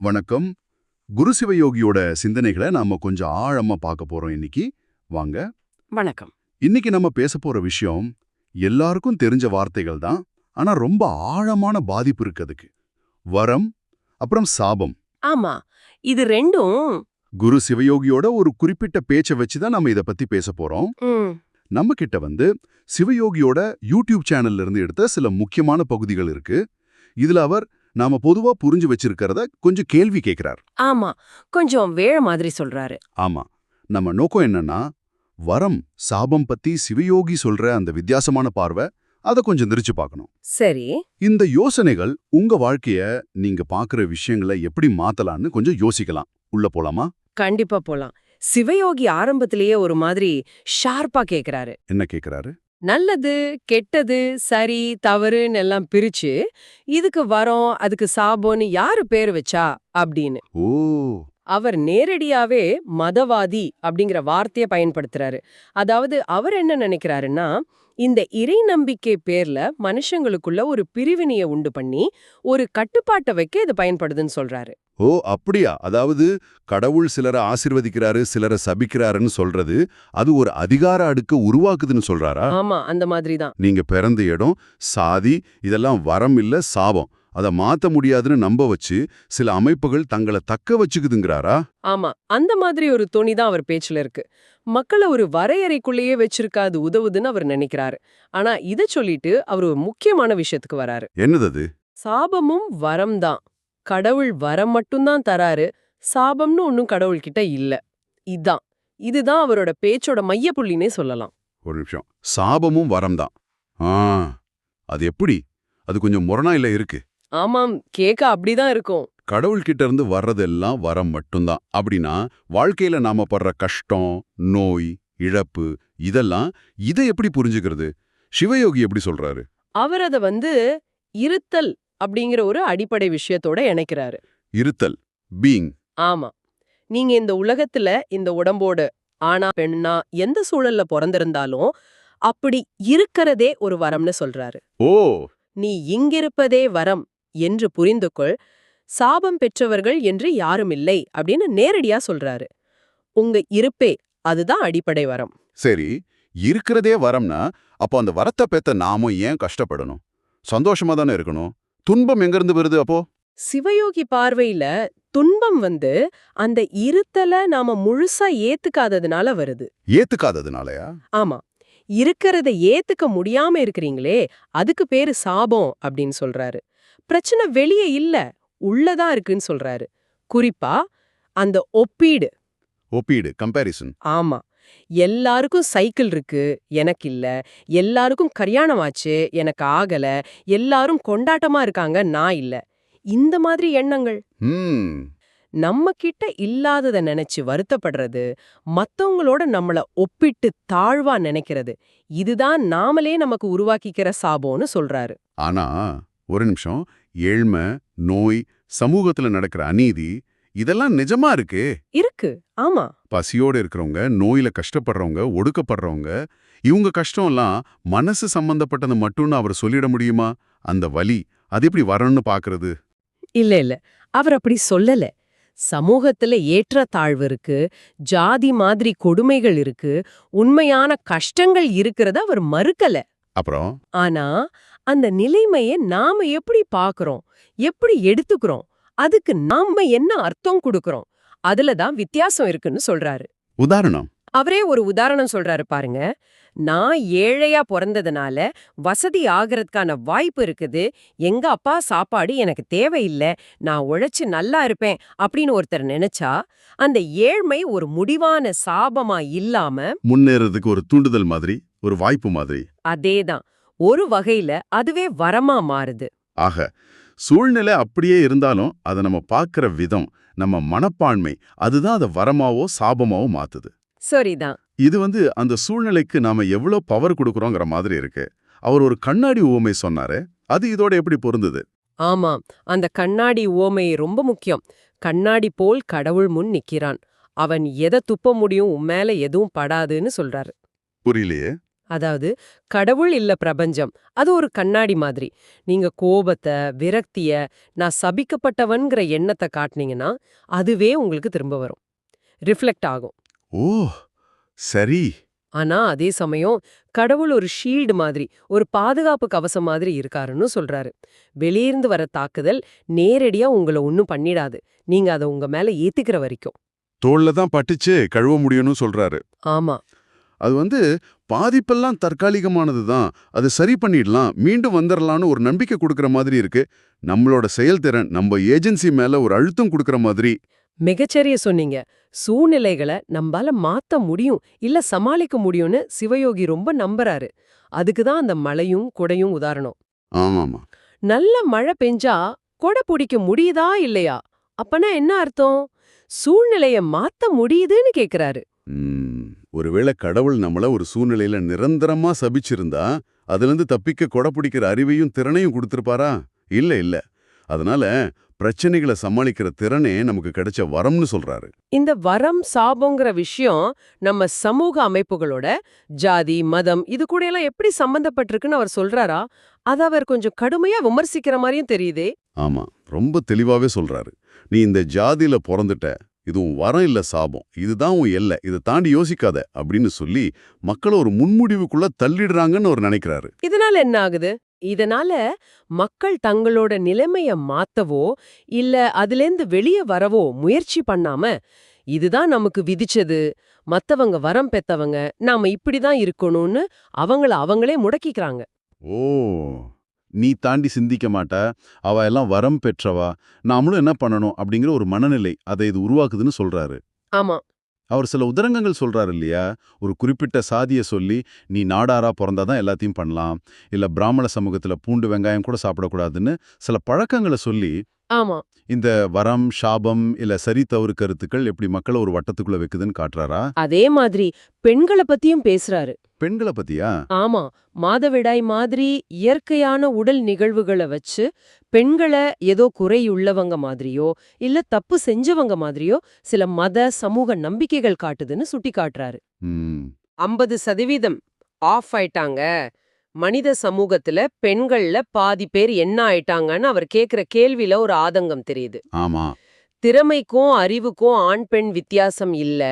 வணக்கம். குரு சிவயோகியோட சிந்தனைகளை நாம கொஞ்சம் ஆழமா பார்க்க போறோம் இன்னைக்கு. வாங்க. வணக்கம். இன்னைக்கு நம்ம பேச போற விஷயம் எல்லாருக்கும் தெரிஞ்ச வார்த்தைகள் தான். ஆனா ரொம்ப ஆழமான பாதிப்பு இருக்கு அதுக்கு. வரம் அப்புறம் சாபம். ஆமா. இது ரெண்டும் குரு சிவயோகியோட ஒரு குறிப்பிட்ட பேச்சை வச்சு தான் நம்ம இத பத்தி பேச போறோம். நம்ம கிட்ட வந்து சிவயோகியோட யூடியூப் சேனல்ல இருந்து எடுத்த சில முக்கியமான பகுதிகள் இருக்கு. இதுல அவர் நாம பொதுவா புரிஞ்சு வச்சிருக்கிறத கொஞ்சம் கேள்வி கேட்கிறார் ஆமா கொஞ்சம் வேற மாதிரி சொல்றாரு. ஆமா நம்ம நோக்கம் என்னன்னா வரம் சாபம் பத்தி சிவயோகி சொல்ற அந்த வித்தியாசமான பார்வை அதை கொஞ்சம் திரிச்சு பார்க்கணும். சரி. இந்த யோசனைகள் உங்க வாழ்க்கைய நீங்க பார்க்குற விஷயங்களை எப்படி மாத்தலாம்னு கொஞ்சம் யோசிக்கலாம். உள்ள போலாமா? கண்டிப்பா போலாம். சிவயோகி ஆரம்பத்திலேயே ஒரு மாதிரி ஷார்ப்பா கேக்குறாரு. என்ன கேக்குறாரு? நல்லது கெட்டது சரி தவறுன்னு எல்லாம் பிரிச்சு இதுக்கு வரோம் அதுக்கு சாபம்னு யாரு பேர் வச்சா? அப்படின்னு. ஓ. அவர் நேரடியாவே மதவாதி அப்படிங்கிற வார்த்தையை பயன்படுத்துறாரு. அதாவது அவர் என்ன நினைக்கிறாருன்னா இந்த இறை நம்பிக்கை பேர்ல மனுஷங்களுக்குள்ள ஒரு பிரிவினையை உண்டு பண்ணி ஒரு கட்டுப்பாட்டை வைக்க இது பயன்படுதுன்னு சொல்றாரு. ஓ அப்படியா? அதாவது கடவுள் சிலரை ஆசிர்வதிக்கிறாரு சிலரை சபிக்கிறாருன்னு சொல்றது அது ஒரு அதிகார அடுக்க உருவாக்குதுன்னு சொல்றாரா? ஆமா அந்த மாதிரி தான் நீங்க பிறந்த இடம் சாதி இதெல்லாம் வரம் இல்ல சாபம். அதை மாத்த முடியாதுன்னு நம்ப வச்சு சில அமைப்புகள் தங்களை தக்க வச்சுக்குதுங்கிறாரா? ஆமா அந்த மாதிரி ஒரு துணி தான் அவர் பேச்சுல இருக்கு. மக்களை ஒரு வரையறைக்குள்ளேயே வச்சிருக்க அது உதவுதுன்னு அவர் நினைக்கிறாரு. ஆனா இத சொல்லிட்டு அவர் ஒரு முக்கியமான விஷயத்துக்கு வராரு. என்னது அது? சாபமும் வரம் தான். கடவுள் வரம் மட்டும்தான் தராரு சாபம்னு ஒன்னும் கடவுள்கிட்ட இல்ல. இதான். இதுதான் அவரோட பேச்சோட மையப்புள்ளினே சொல்லலாம். ஒரு நிமிஷம். சாபமும் வரம் தான் ஆ அது எப்படி? அது கொஞ்சம் முரணா இல்ல இருக்கு. ஆமாம் கேட்க அப்படிதான் இருக்கும். கடவுள்கிட்ட இருந்து வர்றதெல்லாம் வரம் மட்டும்தான். அப்படின்னா வாழ்க்கையில நாம படுற கஷ்டம் நோய் இழப்பு இதெல்லாம் இதை எப்படி புரிஞ்சுக்கிறது? சிவயோகி எப்படி சொல்றாரு? அவர் அத வந்து இருத்தல் அப்படிங்கிற ஒரு அடிப்படை விஷயத்தோட இணைக்கிறாரு. இருத்தல் பீயிங் ஆமா. நீங்க இந்த உலகத்துல இந்த உடம்போட ஆணா பெண்ணா எந்த சூழல்ல பிறந்திருந்தாலும் அப்படி இருக்கிறதே ஒரு வரம்னு சொல்றாரு. ஓ! நீ இங்கிருப்பதே வரம் என்று புரிந்து கொள் சாபம் பெற்றவர்கள் என்று யாரும் இல்லை அப்படின்னு நேரடியா சொல்றாரு. உங்க இருப்பே அதுதான் அடிப்படை வரம். சரி இருக்கிறதே வரம்னா அப்போ அந்த வரத்தை பெத்த நாமும் ஏன் கஷ்டப்படணும்? சந்தோஷமா தானே இருக்கணும்? துன்பம் எங்கிருந்து வருது அப்போ? சிவயோகி பார்வையில துன்பம் வந்து அந்த இருத்தல நாம முழுசா ஏத்துக்காததுனால வருது. ஏத்துக்காததுனாலயா? ஆமா. இருக்கிறத ஏத்துக்க முடியாம இருக்கிறீங்களே அதுக்கு பேரு சாபம் அப்படின்னு சொல்றாரு. பிரச்சனை வெளியே இல்ல உள்ளதான் இருக்குன்னு சொல்றாரு. குறிப்பா அந்த ஒப்பீடு. ஒப்பீடு கம்பேரிசன் ஆமா. எல்லாருக்கும் சைக்கிள் இருக்கு எனக்கு இல்ல. எல்லாருக்கும் கல்யாணம் ஆச்சு எனக்கு ஆகல. எல்லாரும் கொண்டாட்டமா இருக்காங்க நான் இல்ல. இந்த மாதிரி எண்ணங்கள். நம்ம கிட்ட இல்லாதத நினைச்சு வருத்தப்படுறது மத்தவங்களோட நம்மள ஒப்பிட்டு தாழ்வா நினைக்கிறது. இதுதான் நாமளே நமக்கு உருவாக்கிக்கிற சாபம்னு சொல்றாரு. ஆனா ஒரு நிமிஷம் ஏழ்மை நோய் சமூகத்துல நடக்கிற அநீதி இதெல்லாம் நிஜமா இருக்கு? இருக்கு. ஆமா. பசியோட இருக்கிறவங்க நோயில கஷ்டப்படுறவங்க ஒடுக்கப்படுறவங்க இவங்க கஷ்டம்லாம் மனசு சம்பந்தப்பட்டது மட்டும்னு அவர் சொல்லிட முடியுமா? அந்த வலி அது எப்படி வரணும்னு பாக்குறது? இல்ல இல்ல. அவர் அப்படி சொல்லல. சமூகத்துல ஏற்றத்தாழ்வு இருக்கு ஜாதி மாதிரி கொடுமைகள் இருக்கு உண்மையான கஷ்டங்கள் இருக்கிறத அவர் மறுக்கல. அப்புறம்? ஆனா அந்த நிலைமைய நாம எப்படி பாக்குறோம்? எப்படி எடுத்துக்கிறோம்? அதுக்கு நாம என்ன அர்த்தம் கொடுக்கறோம்? அதுல தான் வித்தியாசம் இருக்குன்னு சொல்றாரு. உதாரணம். அவரே ஒரு உதாரணம் சொல்றாரு பாருங்க. நான் ஏழையா பிறந்ததுனால வசதி ஆகிறதுக்கான வாய்ப்பு இருக்குது. எங்க அப்பா சாப்பாடு எனக்கு தேவையில்லை. நான் உழைச்சு நல்லா இருப்பேன் அப்படின்னு ஒருத்தர் நினைச்சா அந்த ஏழ்மை ஒரு முடிவான சாபமா இல்லாம முன்னேறதுக்கு ஒரு தூண்டுதல் மாதிரி ஒரு வாய்ப்பு மாதிரி. அதேதான். ஒரு வகையில அதுவே வரமா மாறுது. ஆக சூழ்நிலை அப்படியே இருந்தாலும் அதை நம்ம பார்க்கிற விதம் நம்ம மனப்பான்மை அதுதான் அதை வரமாவோ சாபமாவோ மாத்துது. சரிதான். இது வந்து அந்த சூழ்நிலைக்கு நாம எவ்வளவு பவர் கொடுக்கறோங்கிற மாதிரி இருக்கு. அவர் ஒரு கண்ணாடி ஊமை சொன்னாரு. அது இதோட எப்படி பொருந்தது? ஆமாம் அந்த கண்ணாடி ஓமை ரொம்ப முக்கியம். கண்ணாடி போல் கடவுள் முன் நிக்கிறான். அவன் எதை துப்ப முடியும் உன் மேல எதுவும் படாதுன்னு சொல்றாரு. புரியலையே. அதாவது கடவுள் இல்ல பிரபஞ்சம். அது ஒரு கண்ணாடி மாதிரி. நீங்க கோபத்தை விரக்திய நான் சபிக்கப்பட்டவன்கிற எண்ணத்தை காட்டுனீங்கன்னா அதுவே உங்களுக்கு திரும்ப வரும். ரிஃப்ளெக்ட் ஆகும். ஓ! சரி. ஆனா அதே சமயம் கடவுள் ஒரு ஷீல்டு மாதிரி ஒரு பாதுகாப்பு கவசம் மாதிரி இருக்காருன்னு சொல்றாரு. வெளியிருந்து வர தாக்குதல் நேரடியா உங்களை ஒன்னும் பண்ணிடாது. நீங்க அதை உங்க மேல ஏத்திக்கிற வரைக்கும். தோல்ல தான் பட்டுச்சு கழுவ முடியும்னு சொல்றாரு. ஆமா. அது வந்து பாதிப்பெல்லாம் தற்காலிகமானது தான். அது சரி பண்ணிடலாம் மீண்டும் வந்துடலாம்னு ஒரு நம்பிக்கை கொடுக்கற மாதிரி இருக்கு. நம்மளோட செயல்திறன் நம்ம ஏஜென்சி மேல ஒரு அழுத்தம் கொடுக்கற மாதிரி. மிகச்சரிய சொன்னீங்க. சூழ்நிலைகளை நம்பால மாத்த முடியும் இல்ல சமாளிக்க முடியும்னு சிவயோகி ரொம்ப நம்புறாரு. அதுக்கு தான் அந்த மழையும் குடையும் உதாரணம். ஆமாமா. நல்ல மழை பெஞ்சா கொடை பிடிக்க முடியுதா இல்லையா? அப்பனா என்ன அர்த்தம்? சூழ்நிலைய மாத்த முடியுதுன்னு கேக்குறாரு. ஒருவேளை கடவுள் நம்மள ஒரு சூழ்நிலையில நிரந்தரமா சபிச்சிருந்தா அதிலிருந்து தப்பிக்க கொடை பிடிக்கிற அறிவையும் திறனையும் கொடுத்திருப்பாரா? இல்ல இல்ல. அதனால பிரச்சனைகளை சமாளிக்கிற திறனே நமக்கு கிடைச்ச வரம்னு சொல்றாரு. இந்த வரம் சாபங்கிற விஷயம் நம்ம சமூக அமைப்புகளோட ஜாதி மதம் இது கூட எல்லாம் எப்படி சம்பந்தப்பட்டிருக்குன்னு அவர் சொல்றாரா? அத அவர் கொஞ்சம் கடுமையா விமர்சிக்கிற மாதிரியும் தெரியுதே. ஆமா ரொம்ப தெளிவாவே சொல்றாரு. நீ இந்த ஜாதியில பிறந்துட்ட இது உன் வரம் இல்ல சாபம். இதுதான் உன் எல்லை. இதை தாண்டி யோசிக்காத அப்படின்னு சொல்லி மக்களை ஒரு முன்முடிவுக்குள்ள தள்ளிடுறாங்கன்னு அவர் நினைக்கிறாரு. இதனால என்ன ஆகுது? இதனால மக்கள் தங்களோட நிலைமைய மாத்தவோ இல்ல அதிலேந்து வெளிய வரவோ முயற்சி பண்ணாம இதுதான் நமக்கு விதிச்சது. மத்தவங்க வரம் பெத்தவங்க நாம இப்படிதான் இருக்கணும்னு அவங்கள அவங்களே முடக்கிக்கிறாங்க. ஓ. நீ தாண்டி சிந்திக்க மாட்ட அவ எல்லாம் வரம் பெற்றவா நாமளும் என்ன பண்ணணும் அப்படிங்கிற ஒரு மனநிலை அதை இது உருவாக்குதுன்னு சொல்றாரு. ஆமா. அவர் சில உதரங்கங்கள் சொல்றாரு இல்லையா? ஒரு குறிப்பிட்ட சாதியை சொல்லி நீ நாடாரா பிறந்தாதான் எல்லாத்தையும் பண்ணலாம் இல்ல பிராமண சமூகத்துல பூண்டு வெங்காயம் கூட சாப்பிடக்கூடாதுன்னு சில பழக்கங்களை சொல்லி ஆமா. இந்த வரம் சாபம் இல்ல சரி தவறு கருத்துக்கள் எப்படி மக்களை ஒரு வட்டத்துக்குள்ள வைக்குதுன்னு காட்டுறாரா? அதே மாதிரி பெண்கள பத்தியும் பேசுறாரு. பெண்களை பத்தியா? ஆமா. மாதவிடாய் மாதிரி இயற்கையான உடல் நிகழ்வுகளை வச்சு பெண்களை ஏதோ குறையுள்ளவங்க மாதிரியோ இல்ல தப்பு செஞ்சவங்க மாதிரியோ சில மத சமூக நம்பிக்கைகள் காட்டுதுன்னு சுட்டி காட்டுறாரு ஐம்பது சதவீதம் ஆஃப் ஆயிட்டாங்க. மனித சமூகத்துல பெண்கள்ல பாதி பேர் என்ன ஆயிட்டாங்கன்னு அவர் கேக்குற கேள்வியில ஒரு ஆதங்கம் தெரியுது. ஆமா. திறமைக்கும் அறிவுக்கும் ஆண் பெண் வித்தியாசம் இல்ல.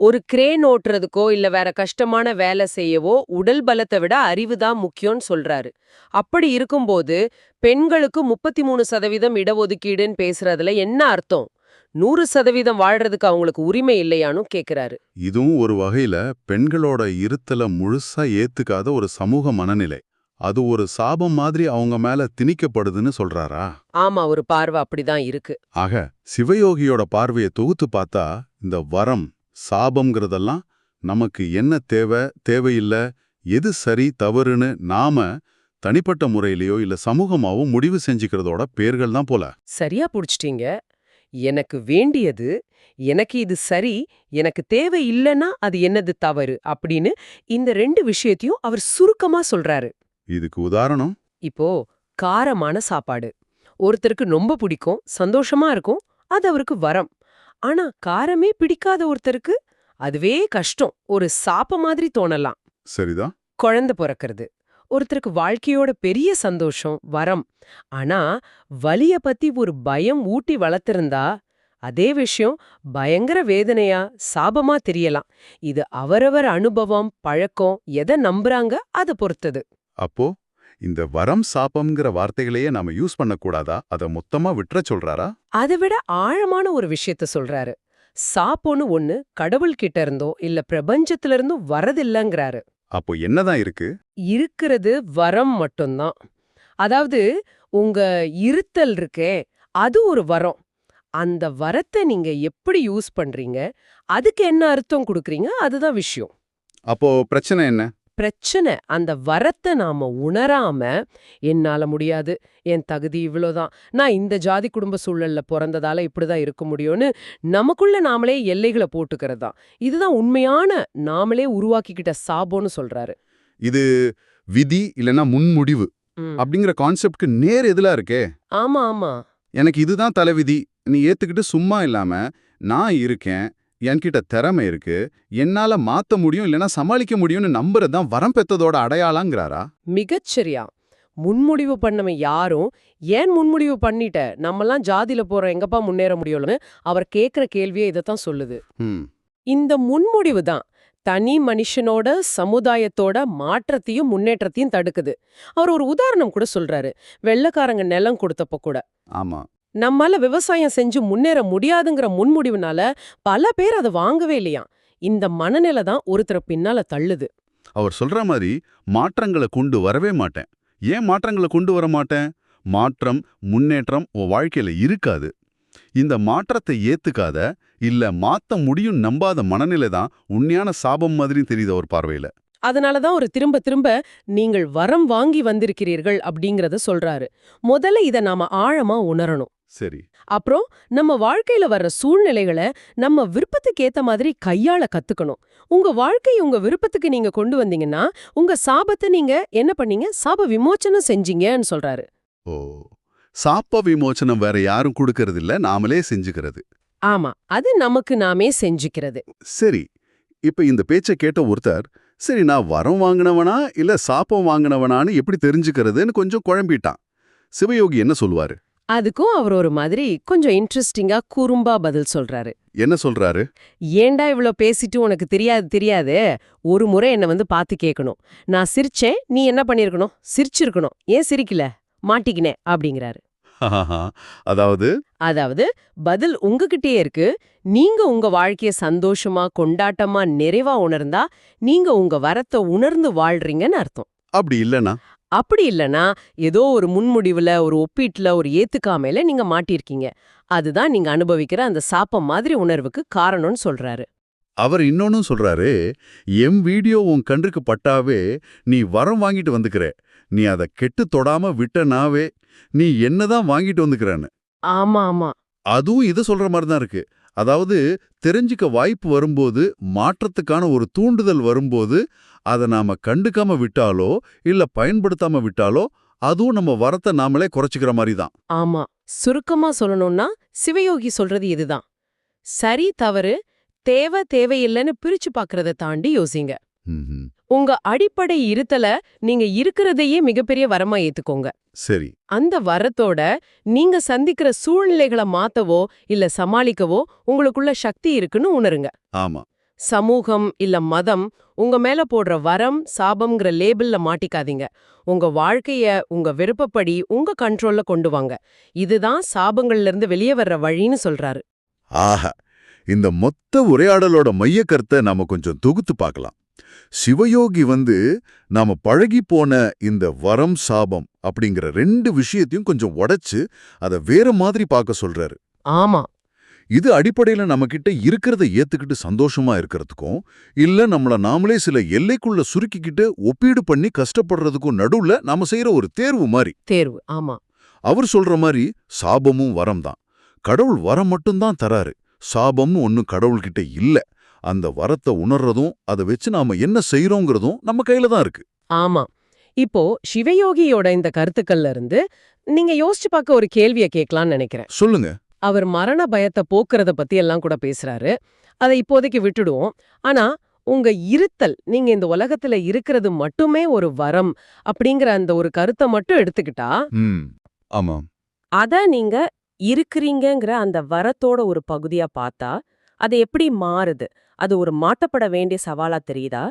ஒரு கிரேன் ஓட்டுறதுக்கோ இல்ல வேற கஷ்டமான வேலை செய்யவோ உடல் பலத்தை விட அறிவு தான் முக்கியம்னு சொல்றாரு. அப்படி இருக்கும்போது பெண்களுக்கு முப்பத்தி மூணு சதவீதம் இடஒதுக்கீடுன்னு பேசுறதுல என்ன அர்த்தம்? நூறு சதவீதம் வாழ்றதுக்கு அவங்களுக்கு உரிமை இல்லையானும் கேக்குறாரு. இதுவும் ஒரு வகையில பெண்களோட இருத்தல முழுசா ஏத்துக்காத ஒரு சமூக மனநிலை. அது ஒரு சாபம் மாதிரி அவங்க மேல திணிக்கப்படுதுன்னு சொல்றாரா? ஆமா ஒரு பார்வை அப்படிதான் இருக்கு. ஆக சிவயோகியோட பார்வையை தொகுத்து பார்த்தா இந்த வரம் சாபம்ங்கிறதெல்லாம் நமக்கு என்ன தேவை தேவையில்ல எது சரி தவறுன்னு நாம தனிப்பட்ட முறையிலயோ இல்ல சமூகமாவோ முடிவு செஞ்சுக்கிறதோட பேர்கள் தான் போல. சரியா புடிச்சிட்டீங்க. எனக்கு வேண்டியது எனக்கு இது சரி எனக்கு தேவை இல்லைன்னா அது என்னது தவறு? அப்படின்னு இந்த ரெண்டு விஷயத்தையும் அவர் சுருக்கமா சொல்றாரு. இதுக்கு உதாரணம்? இப்போ காரமான சாப்பாடு. ஒருத்தருக்கு ரொம்ப பிடிக்கும் சந்தோஷமா இருக்கும் அது அவருக்கு வரம். ஆனா காரமே பிடிக்காத ஒருத்தருக்கு அதுவே கஷ்டம் ஒரு சாப்ப மாதிரி தோணலாம். சரிதான். குழந்தை பிறக்கிறது. ஒருத்தருக்கு வாழ்க்கையோட பெரிய சந்தோஷம் வரம். ஆனா வலிய பத்தி ஒரு பயம் ஊட்டி வளர்த்திருந்தா அதே விஷயம் பயங்கர வேதனையா சாபமா தெரியலாம். இது அவரவர் அனுபவம் பழக்கம் எதை நம்புறாங்க அதை பொறுத்தது. அப்போ இந்த வரம் சாபம்ங்கிற வார்த்தைகளையே நாம யூஸ் பண்ணக்கூடாதா? அதை மொத்தமா விட்டுற சொல்றாரா? அதை விட ஆழமான ஒரு விஷயத்த சொல்றாரு. சாப்போன்னு ஒண்ணு கடவுள்கிட்ட இருந்தோ இல்ல பிரபஞ்சத்துல இருந்தோ வரதில்லைங்கிறாரு. அப்போ என்னதான் இருக்கு? இருக்கிறது வரம் மட்டும்தான். அதாவது உங்க இருத்தல் இருக்கே அது ஒரு வரம். அந்த வரத்தை நீங்க எப்படி யூஸ் பண்றீங்க அதுக்கு என்ன அர்த்தம் கொடுக்கறீங்க அதுதான் விஷயம். அப்போ பிரச்சனை என்ன? பிரச்சனை அந்த வரத்தை நாம உணராம என்னால முடியாது. என் தகுதி இவ்வளோதான். நான் இந்த ஜாதி குடும்ப சூழல்ல பிறந்ததால இப்படிதான் இருக்க முடியும்னு நமக்குள்ள நாமளே எல்லைகளை போட்டுக்கிறது தான் இதுதான் உண்மையான நாமளே உருவாக்கிக்கிட்ட சாபோன்னு சொல்றாரு. இது விதி இல்லைன்னா முன்முடிவு. அப்படிங்கிற கான்செப்ட்க்கு நேர் எதுலா இருக்கே? ஆமா ஆமா. எனக்கு இதுதான் தலைவிதி. நீ ஏத்துக்கிட்டு சும்மா இல்லாம நான் இருக்கேன் என்கிட்ட திறமை இருக்கு என்னால மாத்த முடியும் இல்லைன்னா சமாளிக்க முடியும்னு நம்புறது தான் வரம் பெத்ததோட அடையாளங்கிறாரா? மிகச்சரியா. முன்முடிவு பண்ணவன் யாரும் ஏன் முன்முடிவு பண்ணிட்ட? நம்மலாம் ஜாதியில போறோம் எங்கப்பா முன்னேற முடியும்னு அவர் கேக்குற கேள்வியே இதைத்தான் சொல்லுது. இந்த முன்முடிவு தான் தனி மனுஷனோட சமுதாயத்தோட மாற்றத்தையும் முன்னேற்றத்தையும் தடுக்குது. அவர் ஒரு உதாரணம் கூட சொல்றாரு. வெள்ளக்காரங்க நிலம் கொடுத்தப்ப கூட. ஆமா. நம்மால விவசாயம் செஞ்சு முன்னேற முடியாதுங்கிற முன்முடிவுனால பல பேர் அதை வாங்கவே இல்லையாம். இந்த மனநிலை தான் ஒருத்தரை பின்னால தள்ளுது. அவர் சொல்ற மாதிரி மாற்றங்களை கொண்டு வரவே மாட்டேன். ஏன் மாற்றங்களை கொண்டு வர மாட்டேன்? மாற்றம் முன்னேற்றம் உன் வாழ்க்கையில இருக்காது. இந்த மாற்றத்தை ஏத்துக்காத இல்ல மாத்த முடியும் நம்பாத மனநிலை தான் உண்மையான சாபம் மாதிரி தெரியுது அவர் பார்வையில. அதனால தான் ஒரு திரும்ப திரும்ப நீங்கள் வரம் வாங்கி வந்திருக்கிறீர்கள் அப்படிங்கறத சொல்றாரு. முதல்ல இத நாம ஆழமா உணரணும். சரி. அப்புறம் நம்ம வாழ்க்கையில வர்ற சூழ்நிலைகளை நம்ம விருப்பத்துக்கு ஏத்த மாதிரி கையாள கத்துக்கணும். உங்க வாழ்க்கையை உங்க விருப்பத்துக்கு நீங்க கொண்டு வந்தீங்கன்னா உங்க சாபத்தை நீங்க என்ன பண்ணீங்க? சாப விமோச்சனம் செஞ்சீங்கன்னு சொல்றாரு. ஓ சாப்ப விமோச்சனம் வேற யாரும் கொடுக்கறது இல்ல நாமளே செஞ்சுக்கிறது. ஆமா அது நமக்கு நாமே செஞ்சுக்கிறது. சரி இப்ப இந்த பேச்சை கேட்ட ஒருத்தர் சரி நான் வரம் வாங்கினவனா இல்ல சாப்பம் வாங்கினவனான்னு எப்படி தெரிஞ்சுக்கிறதுன்னு கொஞ்சம் குழம்பிட்டான். சிவயோகி என்ன சொல்லுவாரு? அதுக்கும் அவர் ஒரு மாதிரி கொஞ்சம் இன்ட்ரெஸ்டிங்கா குறும்பா பதில் சொல்றாரு. என்ன சொல்றாரு? ஏன்டா இவ்ளோ பேசிட்டு உனக்கு தெரியாது தெரியாது? ஒரு முறை என்ன வந்து பார்த்து கேட்கணும் நான் சிரிச்சேன் நீ என்ன பண்ணிருக்கணும் சிரிச்சிருக்கணும். ஏன் சிரிக்கல? மாட்டிக்கினே அப்படிங்கிறாரு. அதாவது? அதாவது பதில் உங்ககிட்டயே இருக்கு. நீங்க உங்க வாழ்க்கைய சந்தோஷமா கொண்டாட்டமா நிறைவா உணர்ந்தா நீங்க உங்க வரத்தை உணர்ந்து வாழ்றீங்கன்னு அர்த்தம். அப்படி இல்லனா அப்படி இல்லனா ஏதோ ஒரு முன்முடிவுல ஒரு ஒப்பீட்டுல ஒரு ஏத்துக்காமையில நீங்க மாட்டிருக்கீங்க அதுதான் நீங்க அனுபவிக்கிற அந்த சாப்பம் மாதிரி உணர்வுக்கு காரணம்னு சொல்றாரு. அவர் இன்னொன்னும் சொல்றாரு எம் வீடியோ உன் கண்ணுக்கு பட்டாவே நீ வரம் வாங்கிட்டு வந்துக்கிற. நீ அதை கெட்டு தொடாம விட்டனாவே நீ என்னதான் வாங்கிட்டு வந்துக்கிறன்னு. ஆமா ஆமா. அதுவும் இதை சொல்ற மாதிரி தான் இருக்கு. அதாவது தெரிஞ்சுக்க வாய்ப்பு வரும்போது மாற்றத்துக்கான ஒரு தூண்டுதல் வரும்போது அதை நாம கண்டுக்காம விட்டாலோ இல்ல பயன்படுத்தாம விட்டாலோ அதுவும் நம்ம வரத்தை நாமளே குறைச்சிக்கிற மாதிரி தான் ஆமா. சுருக்கமா சொல்லணும்னா சிவயோகி சொல்றது இதுதான். சரி தவறு தேவை தேவையில்லைன்னு பிரிச்சு பார்க்கறத தாண்டி யோசிங்க. உங்க அடிப்படை இருத்தல நீங்க இருக்கிறதையே மிகப்பெரிய வரமா ஏத்துக்கோங்க. சரி. அந்த வரத்தோட நீங்க சந்திக்கிற சூழ்நிலைகளை மாத்தவோ இல்ல சமாளிக்கவோ உங்களுக்குள்ள சக்தி இருக்குன்னு உணருங்க. ஆமா. சமூகம் இல்ல மதம் உங்க மேல போடுற வரம் சாபம்ங்கிற லேபிள்ல மாட்டிக்காதீங்க. உங்க வாழ்க்கைய உங்க விருப்பப்படி உங்க கண்ட்ரோல்ல கொண்டு வாங்க. இதுதான் சாபங்கள்ல இருந்து வெளியே வர்ற வழின்னு சொல்றாரு. ஆஹா. இந்த மொத்த உரையாடலோட மைய கருத்தை நாம கொஞ்சம் தொகுத்து பார்க்கலாம். சிவயோகி வந்து நாம பழகி போன இந்த வரம் சாபம் அப்படிங்கிற ரெண்டு விஷயத்தையும் கொஞ்சம் உடைச்சு அதை வேற மாதிரி பார்க்க சொல்றாரு. ஆமா. இது அடிப்படையில நம்ம கிட்ட இருக்கிறத ஏத்துக்கிட்டு சந்தோஷமா இருக்கிறதுக்கும் இல்ல நம்மள நாமளே சில எல்லைக்குள்ள சுருக்கிக்கிட்டு ஒப்பீடு பண்ணி கஷ்டப்படுறதுக்கும் நடுவுல நாம செய்யற ஒரு தேர்வு மாதிரி தேர்வு ஆமா. அவர் சொல்ற மாதிரி சாபமும் வரம் தான். கடவுள் வரம் மட்டும்தான் தராரு. சாபம்னு ஒன்னும் கடவுள்கிட்ட இல்ல. அந்த வரத்தை உணர்றதும் அதை வச்சு நாம என்ன செய்றோங்கிறதும் நம்ம கையில தான் இருக்கு. ஆமா. இப்போ சிவயோகியோட இந்த கருத்துக்கள்ல இருந்து நீங்க யோசிச்சு பார்க்க ஒரு கேள்விய கேட்கலாம்னு நினைக்கிறேன். சொல்லுங்க. அவர் மரண பயத்தை போக்குறத பத்தி எல்லாம் கூட பேசுறாரு. அதை இப்போதைக்கு விட்டுடுவோம். ஆனா உங்க இருத்தல் நீங்க இந்த உலகத்துல இருக்கிறது மட்டுமே ஒரு வரம் அப்படிங்கிற அந்த ஒரு கருத்தை மட்டும் எடுத்துக்கிட்டா ம். ஆமாம். அத நீங்க இருக்கிறீங்கங்கிற அந்த வரத்தோட ஒரு பகுதியா பார்த்தா அது எப்படி மாறுது? அது ஒரு மாட்டப்பட வேண்டிய சவாலா தெரியுதா?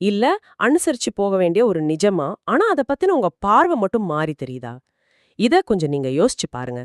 இல்ல அனுசரிச்சு போக வேண்டிய ஒரு நிஜமா? ஆனா அத பத்தின உங்க பார்வை மட்டும் மாறி தெரியுதா? இத கொஞ்சம் நீங்க யோசிச்சு பாருங்க.